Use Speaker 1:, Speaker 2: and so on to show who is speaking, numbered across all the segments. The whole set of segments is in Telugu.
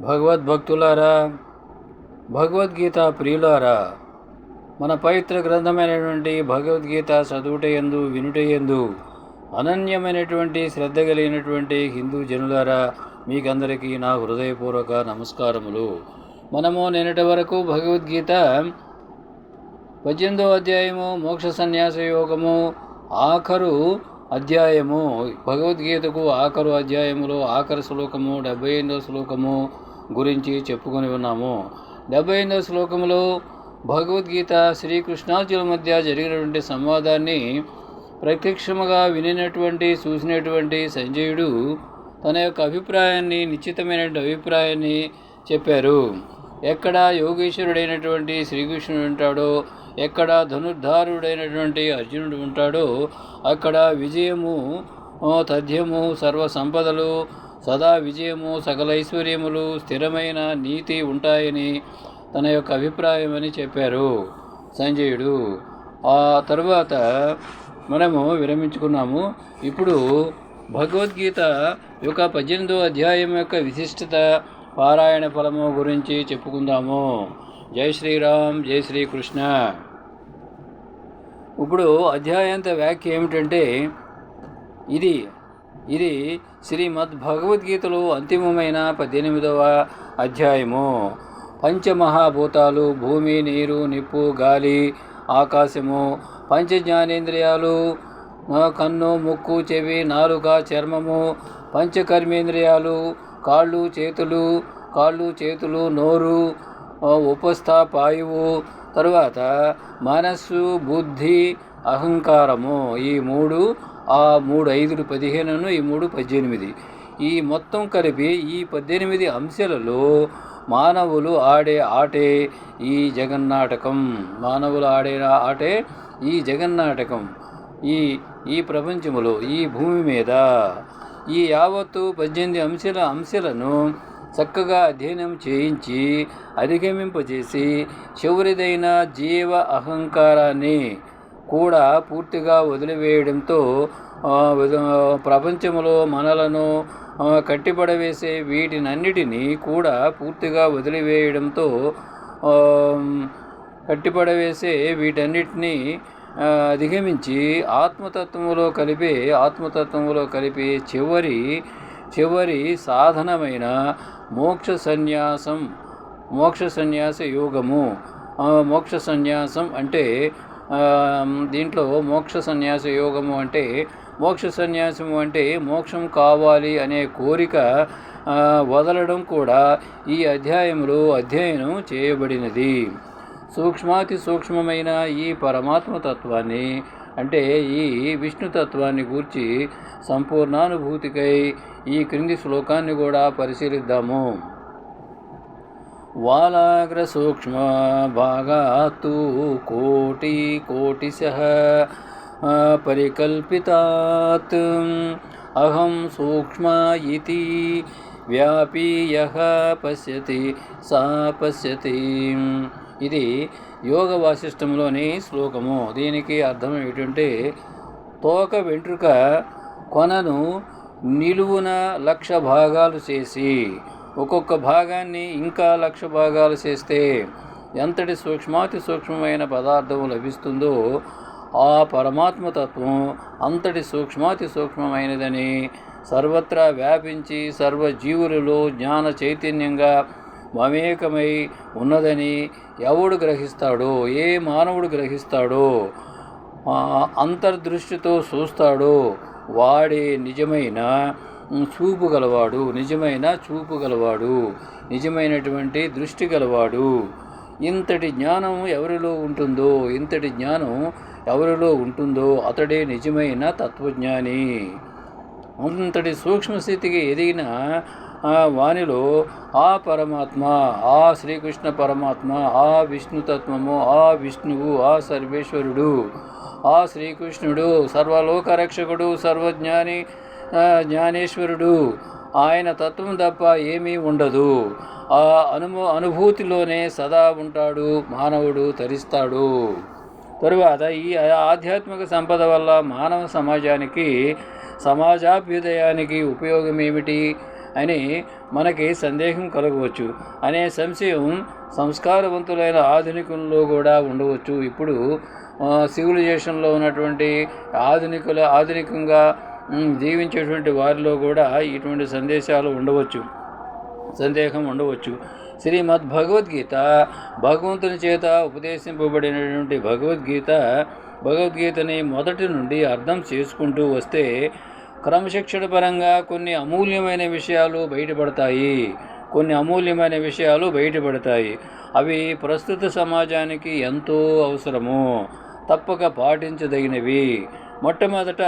Speaker 1: భగవద్భక్తులారా భగవద్గీత ప్రియులారా మన పవిత్ర గ్రంథమైనటువంటి భగవద్గీత చదువుటయందు వినుటయందు అనన్యమైనటువంటి శ్రద్ధ కలిగినటువంటి హిందూ జనులారా మీకందరికీ నా హృదయపూర్వక నమస్కారములు. మనము నిన్నటి వరకు భగవద్గీత పద్దెనిమిదో అధ్యాయము మోక్ష సన్యాస యోగము ఆఖరు అధ్యాయము భగవద్గీతకు ఆఖరు అధ్యాయములో ఆఖరు శ్లోకము డెబ్బై ఎనిమిదో శ్లోకము గురించి చెప్పుకొని ఉన్నాము. డెబ్బై ఎనిమిదో శ్లోకములో భగవద్గీత శ్రీకృష్ణార్జుల మధ్య జరిగినటువంటి సంవాదాన్ని ప్రత్యక్షముగా వినినటువంటి చూసినటువంటి సంజయుడు తన యొక్క అభిప్రాయాన్ని నిశ్చితమైనటువంటి అభిప్రాయాన్ని చెప్పారు. ఎక్కడ యోగేశ్వరుడైనటువంటి శ్రీకృష్ణుడు ఉంటాడో ఎక్కడ ధనుర్ధారుడైనటువంటి అర్జునుడు ఉంటాడో అక్కడ విజయము తథ్యము సర్వ సంపదలు సదా విజయము సకల ఐశ్వర్యములు స్థిరమైన నీతి ఉంటాయని తన యొక్క అభిప్రాయమని చెప్పారు సంజయుడు. ఆ తరువాత మనము విరమించుకున్నాము. ఇప్పుడు భగవద్గీత యొక్క పద్దెనిమిదో అధ్యాయం యొక్క విశిష్టత పారాయణ ఫలము గురించి చెప్పుకుందాము. జై శ్రీరామ్ జై శ్రీకృష్ణ. ఇప్పుడు అధ్యాయాంత వ్యాఖ్య ఏమిటంటే ఇది ఇది శ్రీమద్ భగవద్గీతలో అంతిమమైన పద్దెనిమిదవ అధ్యాయము. పంచమహాభూతాలు భూమి నీరు నిప్పు గాలి ఆకాశము పంచ జ్ఞానేంద్రియాలు కన్ను ముక్కు చెవి నాలుక చర్మము పంచకర్మేంద్రియాలు కాళ్ళు చేతులు కాళ్ళు చేతులు నోరు ఆ, ఉపస్థ పాయువు తరువాత మనస్సు బుద్ధి అహంకారము. ఈ మూడు ఆ మూడు ఐదులు పదిహేనును ఈ మూడు పద్దెనిమిది. ఈ మొత్తం కలిపి ఈ పద్దెనిమిది అంశాలలో మానవులు ఆడే ఆటే ఈ జగన్నాటకం. మానవులు ఆడే ఆటే ఈ జగన్నాటకం. ఈ ఈ ప్రపంచములో ఈ భూమి మీద ఈ యావత్తు పద్దెనిమిది అంశాల అంశాలను చక్కగా అధ్యయనం చేయించి అధిగమింపజేసి చివరిదైన జీవ అహంకారాన్ని కూడా పూర్తిగా వదిలివేయడంతో ప్రపంచంలో మనలను కట్టిపడవేసే వీటినన్నిటినీ కూడా పూర్తిగా వదిలివేయడంతో కట్టిపడవేసే వీటన్నిటినీ అధిగమించి ఆత్మతత్వంలో కలిపే ఆత్మతత్వంలో కలిపే చివరి చివరి సాధనమైన మోక్ష సన్యాసం మోక్ష సన్యాస యోగము. మోక్ష సన్యాసం అంటే దీంట్లో మోక్ష సన్యాస యోగము అంటే మోక్ష సన్యాసం అంటే మోక్షం కావాలి అనే కోరిక వదలడం కూడా ఈ అధ్యాయంలో అధ్యయనం చేయబడినది. సూక్ష్మాతి సూక్ష్మమైన ఈ పరమాత్మ తత్వాన్ని అంటే ఈ విష్ణుతత్వాన్ని గూర్చి సంపూర్ణానుభూతికై ఈ క్రింది శ్లోకాన్ని కూడా పరిశీలిద్దాము. వాలాగ్ర సూక్ష్మ భాగాత్తు కోటి కోటిశ ఆ, పరికల్పితాత్ అహం సూక్ష్మ ఇతి వ్యాపీ యహ పశ్యతి సా పశ్యతి ఇది యోగ వాసిష్టంలోని శ్లోకము. దీనికి అర్థం ఏమిటంటే తోక వెంట్రుక కొనను నిలువున లక్ష భాగాలు చేసి ఒక్కొక్క భాగాన్ని ఇంకా లక్ష భాగాలు చేస్తే ఎంతటి సూక్ష్మాతి సూక్ష్మమైన పదార్థం లభిస్తుందో ఆ పరమాత్మతత్వం అంతటి సూక్ష్మాతి సూక్ష్మమైనదని సర్వత్రా వ్యాపించి సర్వజీవులలో జ్ఞాన చైతన్యంగా మమేకమై ఉన్నదని ఎవడు గ్రహిస్తాడో ఏ మానవుడు గ్రహిస్తాడో అంతర్దృష్టితో చూస్తాడో వాడే నిజమైన చూపు గలవాడు నిజమైన చూపు గలవాడు నిజమైనటువంటి దృష్టి గలవాడు. ఇంతటి జ్ఞానం ఎవరిలో ఉంటుందో ఇంతటి జ్ఞానం ఎవరిలో ఉంటుందో అతడే నిజమైన తత్వజ్ఞాని. అంతటి సూక్ష్మస్థితికి ఎదిగిన వానిలో ఆ పరమాత్మ ఆ శ్రీకృష్ణ పరమాత్మ ఆ విష్ణుతత్వము ఆ విష్ణువు ఆ సర్వేశ్వరుడు ఆ శ్రీకృష్ణుడు సర్వలోక రక్షకుడు సర్వజ్ఞాని జ్ఞానేశ్వరుడు ఆయన తత్వం తప్ప ఏమీ ఉండదు. ఆ అనుభూ అనుభూతిలోనే సదా ఉంటాడు మానవుడు తరిస్తాడు. తరువాత ఈ ఆధ్యాత్మిక సంపద వల్ల మానవ సమాజానికి సమాజాభ్యుదయానికి ఉపయోగం ఏమిటి అని మనకి సందేహం కలగవచ్చు. అనే సంశయం సంస్కారవంతులైన ఆధునికుల్లో కూడా ఉండవచ్చు. ఇప్పుడు సివిలైజేషన్లో ఉన్నటువంటి ఆధునికుల ఆధునికంగా జీవించేటువంటి వారిలో కూడా ఇటువంటి సందేశాలు ఉండవచ్చు. సందేహం ఉండవచ్చు. శ్రీమద్ భగవద్గీత భగవంతుని చేత ఉపదేశింపబడినటువంటి భగవద్గీత భగవద్గీతని మొదటి నుండి అర్థం చేసుకుంటూ వస్తే క్రమశిక్షణ పరంగా కొన్ని అమూల్యమైన విషయాలు బయటపడతాయి. కొన్ని అమూల్యమైన విషయాలు బయటపడతాయి. అవి ప్రస్తుత సమాజానికి ఎంతో అవసరము. తప్పక పాటించదగినవి. మొట్టమొదట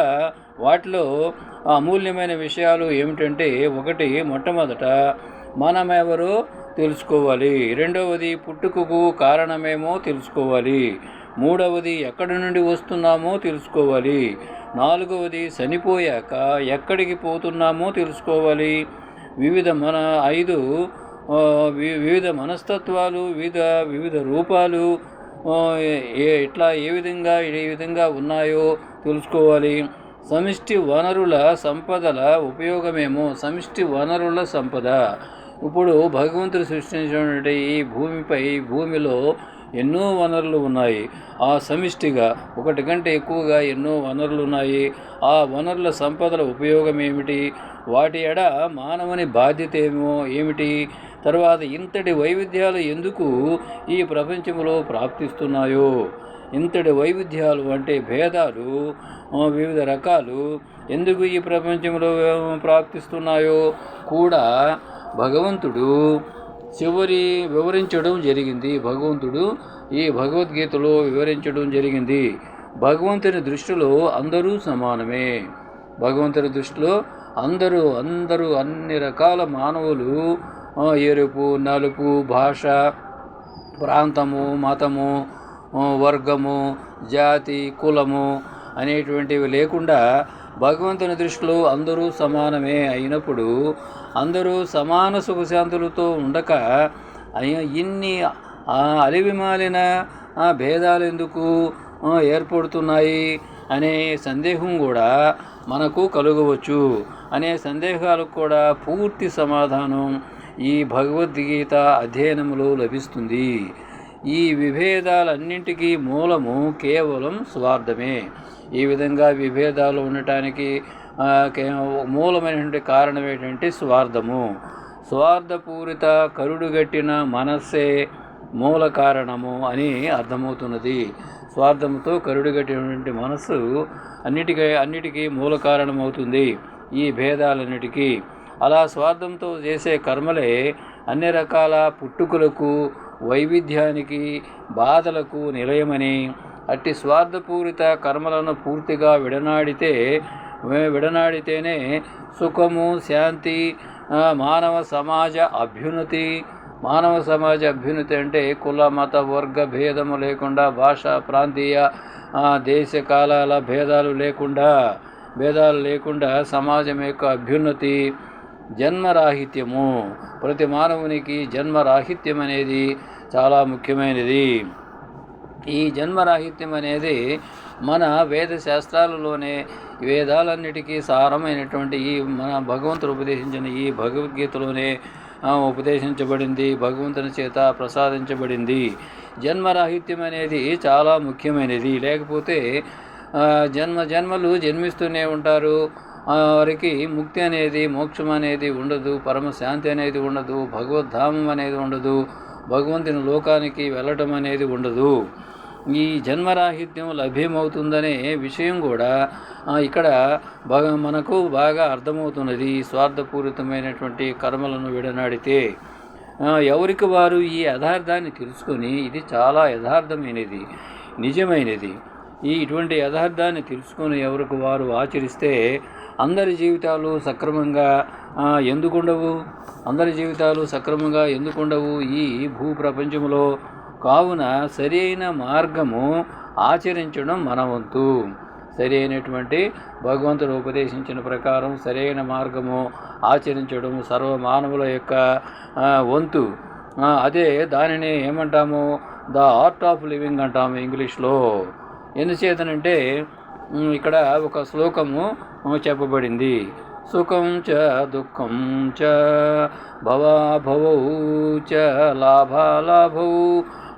Speaker 1: వాటిలో అమూల్యమైన విషయాలు ఏమిటంటే ఒకటి మొట్టమొదట మనమెవరో తెలుసుకోవాలి? రెండవది పుట్టుకకు కారణమేమో తెలుసుకోవాలి. మూడవది ఎక్కడి నుండి వస్తున్నామో తెలుసుకోవాలి. నాలుగవది చనిపోయాక ఎక్కడికి పోతున్నామో తెలుసుకోవాలి. వివిధ మన ఐదు వి- వివిధ మనస్తత్వాలు వివిధ వివిధ రూపాలు ఏ ఇట్లా ఏ విధంగా ఏ విధంగా ఉన్నాయో తెలుసుకోవాలి. సమిష్టి వనరుల సంపదల ఉపయోగమేమో? సమిష్టి వనరుల సంపద. ఇప్పుడు భగవంతుడు సృష్టించినటువంటి ఈ భూమిపై భూమిలో ఎన్నో వనరులు ఉన్నాయి. ఆ సమిష్టిగా ఒకటి కంటే ఎక్కువగా ఎన్నో వనరులు ఉన్నాయి. ఆ వనరుల సంపదల ఉపయోగం ఏమిటి? వాటి ఎడ మానవుని బాధ్యత ఏమో ఏమిటి? తర్వాత ఇంతటి వైవిధ్యాలు ఎందుకు ఈ ప్రపంచంలో ప్రాప్తిస్తున్నాయో? ఇంతటి వైవిధ్యాలు అంటే భేదాలు వివిధ రకాలు ఎందుకు ఈ ప్రపంచంలో ప్రాప్తిస్తున్నాయో కూడా భగవంతుడు చివరి వివరించడం జరిగింది. భగవంతుడు ఈ భగవద్గీతలో వివరించడం జరిగింది. భగవంతుని దృష్టిలో అందరూ సమానమే. భగవంతుని దృష్టిలో అందరూ అందరూ అన్ని రకాల మానవులు ఎరుపు నలుపు భాష ప్రాంతము మతము వర్గము జాతి కులము అనేటువంటివి లేకుండా భగవంతుని దృష్టిలో అందరూ సమానమే అయినప్పుడు అందరూ సమాన సుఖశాంతులతో ఉండక ఇన్ని అలివిమాలిన భేదాలు ఎందుకు ఏర్పడుతున్నాయి అనే సందేహం కూడా మనకు కలగవచ్చు అనే సందేహాలకు కూడా పూర్తి సమాధానం ఈ భగవద్గీత అధ్యయనంలో లభిస్తుంది. ఈ విభేదాలన్నింటికీ మూలము కేవలం స్వార్థమే. ఈ విధంగా విభేదాలు ఉండటానికి మూలమైనటువంటి కారణం ఏంటంటే స్వార్థము. స్వార్థపూరిత కరుడుగట్టిన మనస్సే మూల కారణము అని అర్థమవుతున్నది. స్వార్థంతో కరుడుగట్టినటువంటి మనస్సు అన్నిటికీ అన్నిటికీ మూల కారణమవుతుంది ఈ భేదాలన్నిటికీ. అలా స్వార్థంతో చేసే కర్మలే అన్ని రకాల పుట్టుకలకు వైవిధ్యానికి బాధలకు నిలయమని అట్టి స్వార్థపూరిత కర్మలను పూర్తిగా విడనాడితే విడనాడితేనే సుఖము శాంతి మానవ సమాజ అభ్యున్నతి. మానవ సమాజ అభ్యున్నతి అంటే కుల మత వర్గ భేదము లేకుండా భాష ప్రాంతీయ దేశ కాలాల భేదాలు లేకుండా భేదాలు లేకుండా సమాజం యొక్క అభ్యున్నతి. జన్మరాహిత్యము. ప్రతి మానవునికి జన్మరాహిత్యం అనేది చాలా ముఖ్యమైనది. ఈ జన్మరాహిత్యం అనేది మన వేద శాస్త్రాలలోనే వేదాలన్నిటికీ సారమైనటువంటి ఈ మన భగవంతుడు ఉపదేశించిన ఈ భగవద్గీతలోనే ఉపదేశించబడింది భగవంతుని చేత ప్రసాదించబడింది. జన్మరాహిత్యం అనేది చాలా ముఖ్యమైనది. లేకపోతే జన్మ జన్మలు జన్మిస్తూనే ఉంటారు. ఆ, వారికి ముక్తి అనేది మోక్షం అనేది ఉండదు పరమశాంతి అనేది ఉండదు భగవద్ధామం అనేది ఉండదు. భగవంతుని లోకానికి వెళ్ళటం అనేది ఉండదు. ఈ జన్మరాహిత్యం లభ్యమవుతుందనే విషయం కూడా ఇక్కడ బాగా మనకు బాగా అర్థమవుతున్నది స్వార్థపూరితమైనటువంటి కర్మలను విడనాడితే. ఎవరికి వారు ఈ యథార్థాన్ని తెలుసుకొని ఇది చాలా యథార్థమైనది నిజమైనది. ఈ ఇటువంటి యథార్థాన్ని తెలుసుకొని ఎవరికి వారు ఆచరిస్తే అందరి జీవితాలు సక్రమంగా ఎందుకుండవు? అందరి జీవితాలు సక్రమంగా ఎందుకుండవు? ఈ భూ ప్రపంచంలో కావున సరి అయిన మార్గము ఆచరించడం మన వంతు. సరి అయినటువంటి భగవంతుడు ఉపదేశించిన ప్రకారం సరైన మార్గము ఆచరించడం సర్వ మానవుల యొక్క వంతు. అదే దానిని ఏమంటాము? ద ఆర్ట్ ఆఫ్ లివింగ్ అంటాము ఇంగ్లీష్లో. ఎందుచేతనంటే ఇక్కడ ఒక శ్లోకము చెప్పబడింది. సుఖం చ దుఃఖం చ భవాభవౌ చ లాభాలాభౌ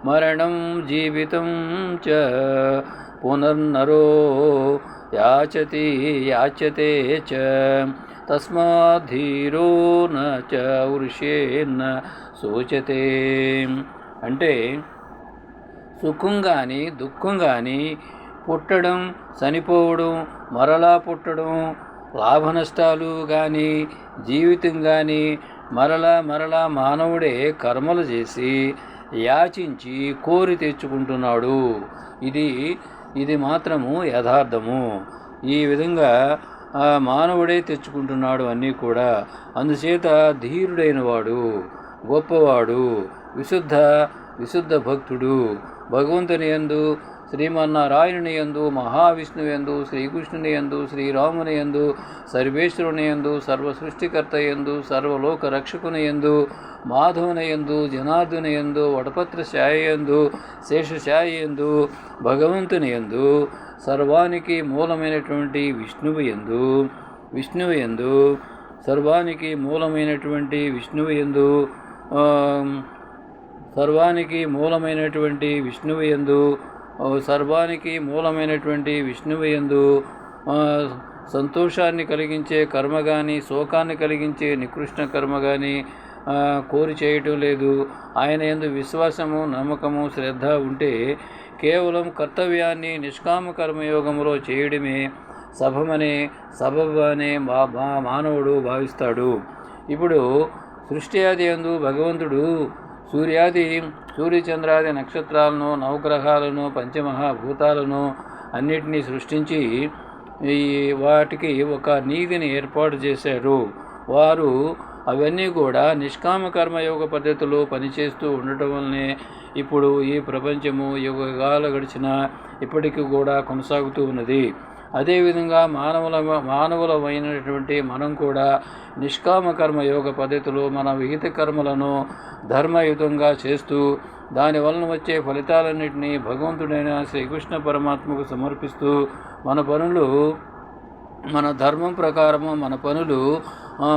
Speaker 1: మరణం జీవితం చ పునర్నరో యాచతి యాచ్యతే చ తస్మాధీరో న చ వృషేన్న సూచతే అంటే సుఖం కానీ దుఃఖం కానీ పుట్టడం చనిపోవడం మరలా పుట్టడం లాభ నష్టాలు కానీ జీవితం కానీ మరలా మరలా మానవుడే కర్మలు చేసి యాచించి కోరి తెచ్చుకుంటున్నాడు. ఇది ఇది మాత్రము యథార్థము. ఈ విధంగా మానవుడే తెచ్చుకుంటున్నాడు అన్నీ కూడా. అందుచేత ధీరుడైన వాడు గొప్పవాడు విశుద్ధ విశుద్ధ భక్తుడు భగవంతుని యందు శ్రీమన్నారాయణుని యందు మహావిష్ణువు యందు శ్రీకృష్ణుని యందు శ్రీరాముని యందు సర్వేశ్వరుని యందు సర్వ సృష్టికర్త యందు సర్వలోక రక్షకుని యందు మాధవుని యందు జనార్దుని యందు వడపత్ర శాయి యందు శేషశాయ యందు భగవంతుని యందు సర్వానికి మూలమైనటువంటి విష్ణువు యందు విష్ణువు యందు సర్వానికి మూలమైనటువంటి విష్ణువు యందు సర్వానికి మూలమైనటువంటి విష్ణువు యందు సర్వానికి మూలమైనటువంటి విష్ణువు యందు సంతోషాన్ని కలిగించే కర్మ కానీ శోకాన్ని కలిగించే నికృష్ణ కర్మ కానీ కోరి చేయటం లేదు. ఆయన యందు విశ్వాసము నమ్మకము శ్రద్ధ ఉంటే కేవలం కర్తవ్యాన్ని నిష్కామ కర్మయోగంలో చేయడమే సభమనే సబబ్ అనే మా మానవుడు భావిస్తాడు. ఇప్పుడు సృష్టి ఆది యందు భగవంతుడు సూర్యాది సూర్యచంద్రాది నక్షత్రాలను నవగ్రహాలను పంచమహాభూతాలను అన్నిటినీ సృష్టించి ఈ వాటికి ఒక నీతిని ఏర్పాటు చేశారు. వారు అవన్నీ కూడా నిష్కామ కర్మయోగ పద్ధతిలో పనిచేస్తూ ఉండటం వల్లనే ఇప్పుడు ఈ ప్రపంచము యుగాలు గడిచిన ఇప్పటికీ కూడా కొనసాగుతూ ఉన్నది. అదేవిధంగా మానవుల మానవులమైనటువంటి మనం కూడా నిష్కామ కర్మ యోగ పద్ధతిలో మన విహిత కర్మలను ధర్మయుతంగా చేస్తూ దాని వలన వచ్చే ఫలితాలన్నింటినీ భగవంతుడైన శ్రీకృష్ణ పరమాత్మకు సమర్పిస్తూ మన పనులు మన ధర్మం ప్రకారము మన పనులు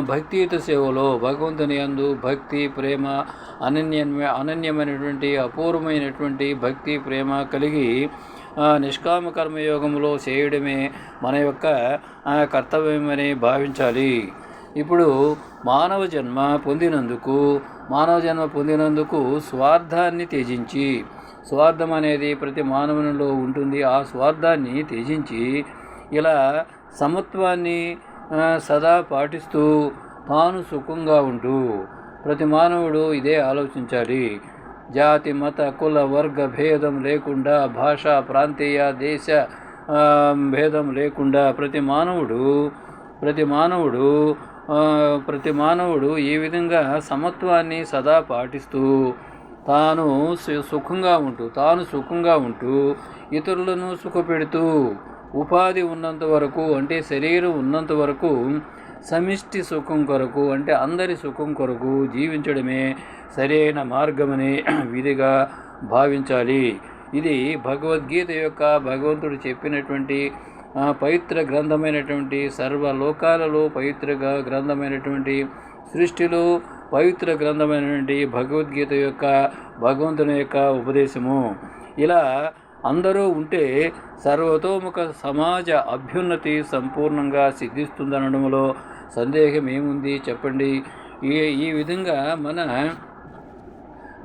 Speaker 1: భక్తియుత సేవలో భగవంతుని అందు భక్తి ప్రేమ అనన్య అనన్యమైనటువంటి అపూర్వమైనటువంటి భక్తి ప్రేమ కలిగి నిష్కామ కర్మయోగంలో చేయడమే మన యొక్క కర్తవ్యమని భావించాలి. ఇప్పుడు మానవ జన్మ పొందినందుకు మానవ జన్మ పొందినందుకు స్వార్థాన్ని త్యజించి స్వార్థం అనేది ప్రతి మానవునిలో ఉంటుంది. ఆ స్వార్థాన్ని త్యజించి ఇలా సమత్వాన్ని సదా పాటిస్తూ తాను సుఖంగా ఉంటూ ప్రతి మానవుడు ఇదే ఆలోచించాలి. జాతి మత కుల వర్గ భేదం లేకుండా భాష ప్రాంతీయ దేశ భేదం లేకుండా ప్రతి మానవుడు ప్రతి మానవుడు ప్రతి మానవుడు ఈ విధంగా సమత్వాన్ని సదా పాటిస్తూ తాను సు- సుఖంగా ఉంటూ తాను సుఖంగా ఉంటూ ఇతరులను సుఖపెడుతూ ఉపాధి ఉన్నంత వరకు అంటే శరీరం ఉన్నంత వరకు సమిష్టి సుఖం కొరకు అంటే అందరి సుఖం కొరకు జీవించడమే సరైన మార్గమని విధిగా భావించాలి. ఇది భగవద్గీత యొక్క భగవంతుడు చెప్పినటువంటి పవిత్ర గ్రంథమైనటువంటి సర్వలోకాలలో పవిత్రగా గ్రంథమైనటువంటి సృష్టిలో పవిత్ర గ్రంథమైనటువంటి భగవద్గీత యొక్క భగవంతుని యొక్క ఉపదేశము. ఇలా అందరూ ఉంటే సర్వతోముఖ సమాజ అభ్యున్నతి సంపూర్ణంగా సిద్ధిస్తుందనడంలో సందేహం ఏముంది చెప్పండి? ఈ ఈ విధంగా మన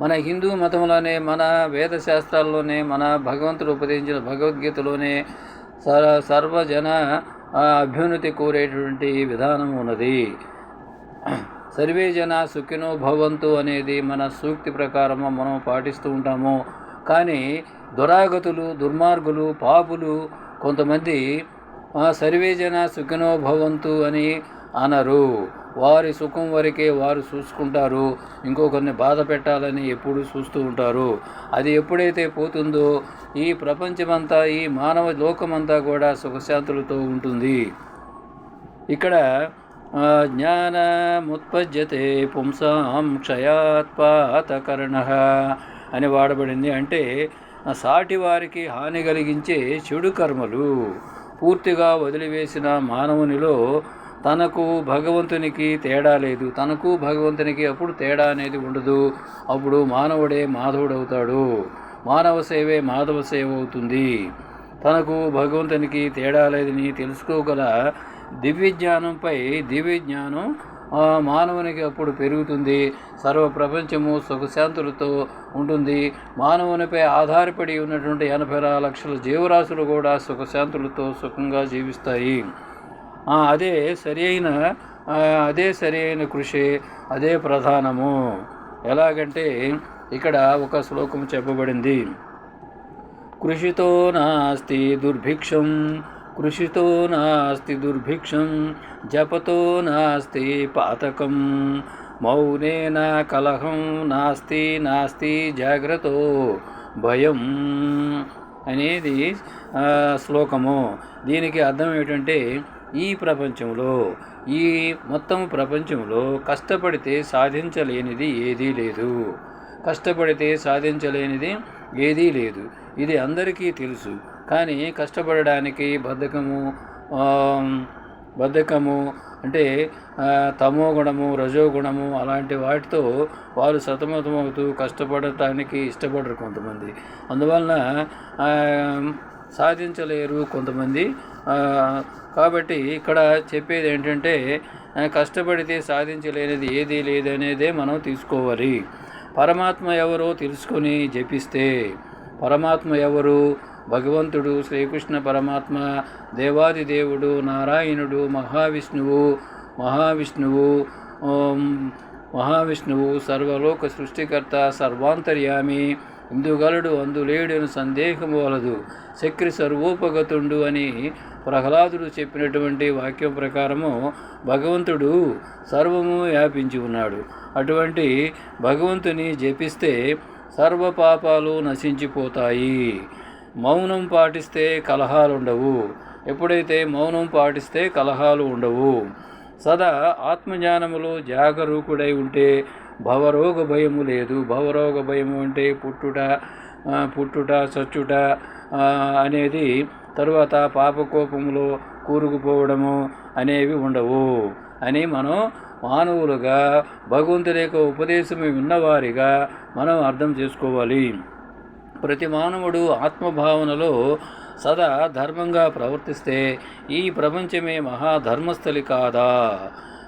Speaker 1: మన హిందూ మతంలోనే మన వేదశాస్త్రాల్లోనే మన భగవంతుడు ఉపదేశించిన భగవద్గీతలోనే సర్ సర్వజన అభ్యున్నతి కోరేటువంటి విధానం ఉన్నది. సర్వే జన సుఖినో భవంతు అనేది మన సూక్తి ప్రకారము మనం పాటిస్తూ ఉంటాము. కానీ దురాగతులు దుర్మార్గులు పాపులు కొంతమంది సర్వే జన సుఖినో భవంతు అని అనరు. వారి సుఖం వరకే వారు చూసుకుంటారు. ఇంకొకరిని బాధ పెట్టాలని ఎప్పుడు చూస్తూ ఉంటారు. అది ఎప్పుడైతే పోతుందో ఈ ప్రపంచమంతా ఈ మానవ లోకమంతా కూడా సుఖశాంతులతో ఉంటుంది. ఇక్కడ ఆ, జ్ఞానముత్పద్యతే పుంసాం క్షయాత్పాతకరణ అని వాడబడింది. అంటే సాటి వారికి హాని కలిగించే చెడు కర్మలు పూర్తిగా వదిలివేసిన మానవునిలో తనకు భగవంతునికి తేడా లేదు. తనకు భగవంతునికి అప్పుడు తేడా అనేది ఉండదు. అప్పుడు మానవుడే మాధవుడు అవుతాడు మానవ సేవే మాధవ సేవ అవుతుంది. తనకు భగవంతునికి తేడా లేదని తెలుసుకోగల దివ్యజ్ఞానంపై దివ్యజ్ఞానం దివ్య జ్ఞానం మానవునికి అప్పుడు పెరుగుతుంది. సర్వ ప్రపంచము సుఖశాంతులతో ఉంటుంది. మానవునిపై ఆధారపడి ఉన్నటువంటి ఎనభై ఆరు లక్షల జీవరాశులు కూడా సుఖశాంతులతో సుఖంగా జీవిస్తాయి. అదే సరి అయిన అదే సరి అయిన కృషి అదే ప్రధానము. ఎలాగంటే ఇక్కడ ఒక శ్లోకం చెప్పబడింది. కృషితో నాస్తి దుర్భిక్షం కృషితో నాస్తి దుర్భిక్షం జపతో నాస్తి పాతకం మౌనేన కలహం నాస్తి నాస్తి జాగ్రత్తో భయం అనేది శ్లోకము. దీనికి అర్థం ఏంటంటే ఈ ప్రపంచంలో ఈ మొత్తం ప్రపంచంలో కష్టపడితే సాధించలేనిది ఏదీ లేదు. కష్టపడితే సాధించలేనిది ఏదీ లేదు. ఇది అందరికీ తెలుసు. కానీ కష్టపడడానికి బద్ధకము బద్ధకము అంటే తమో గుణము రజో గుణము అలాంటి వాటితో వారు సతమతమవుతూ కష్టపడటానికి ఇష్టపడరు కొంతమంది. అందువలన సాధించలేరు కొంతమంది. కాబట్టి ఇక్కడ చెప్పేది ఏంటంటే కష్టపడితే సాధించలేనిది ఏదీ లేదనేదే మనం తీసుకోవాలి. పరమాత్మ ఎవరో తెలుసుకొని జపిస్తే పరమాత్మ ఎవరు? భగవంతుడు శ్రీకృష్ణ పరమాత్మ దేవాది దేవుడు నారాయణుడు మహావిష్ణువు మహావిష్ణువు మహావిష్ణువు సర్వలోక సృష్టికర్త సర్వాంతర్యామి ఇందుగలడు అందులేడని సందేహం వలదు. చక్రి సర్వోపగతుండు అని ప్రహ్లాదుడు చెప్పినటువంటి వాక్యం ప్రకారము భగవంతుడు సర్వము వ్యాపించి ఉన్నాడు. అటువంటి భగవంతుని జపిస్తే సర్వ పాపాలు నశించిపోతాయి. మౌనం పాటిస్తే కలహాలు ఉండవు ఎప్పుడైతే మౌనం పాటిస్తే కలహాలు ఉండవు. సదా ఆత్మజ్ఞానములో జాగరూకుడై ఉంటే భవరోగ భయము లేదు. భవరోగ భయము అంటే పుట్టుట పుట్టుట చచ్చుట అనేది తరువాత పాపకోపంలో కూరుకుపోవడము అనేవి ఉండవు అని మనం మానవులుగా భగవంతుని యొక్క ఉపదేశం విన్నవారిగా మనం అర్థం చేసుకోవాలి. ప్రతి మానవుడు ఆత్మభావనలో సదా ధర్మంగా ప్రవర్తిస్తే ఈ ప్రపంచమే మహాధర్మస్థలి కాదా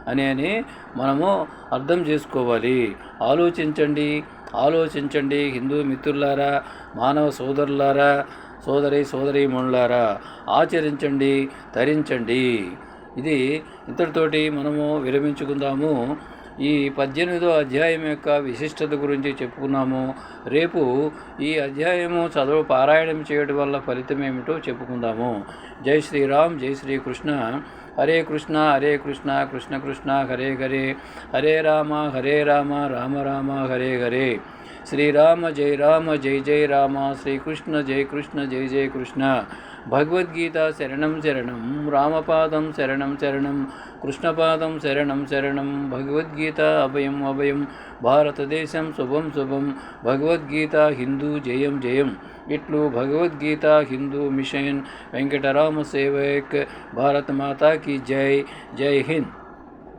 Speaker 1: అని మనము అర్థం చేసుకోవాలి. ఆలోచించండి ఆలోచించండి హిందూ మిత్రులారా మానవ సోదరులారా సోదరి సోదరీమణులారా ఆచరించండి ధరించండి. ఇది ఇంతటితోటి మనము విరమించుకుందాము. ఈ పద్దెనిమిదో అధ్యాయం యొక్క విశిష్టత గురించి చెప్పుకున్నాము. రేపు ఈ అధ్యాయము చదువు పారాయణం చేయడం వల్ల ఫలితం ఏమిటో చెప్పుకుందాము. జై శ్రీరామ్ జై శ్రీకృష్ణ. హరే కృష్ణ హరే కృష్ణ కృష్ణ కృష్ణ హరే హరే. హరే రామ హరే రామ రామ రామ హరే హరే. శ్రీరామ జై రామ జై జై రామ శ్రీకృష్ణ జయ కృష్ణ జై జై కృష్ణ. భగవద్గీత శరణం శరణం రామపాదం శరణం శరణం కృష్ణపాదం శరణం శరణం భగవద్గీత అభయం అభయం భారతదేశం శుభం శుభం భగవద్గీత హిందూ జయం జయం. ఇట్లు భగవద్గీత హిందూ మిషన్ వెంకటరామ సేవక్ భారత మాతా జై జై హింద్.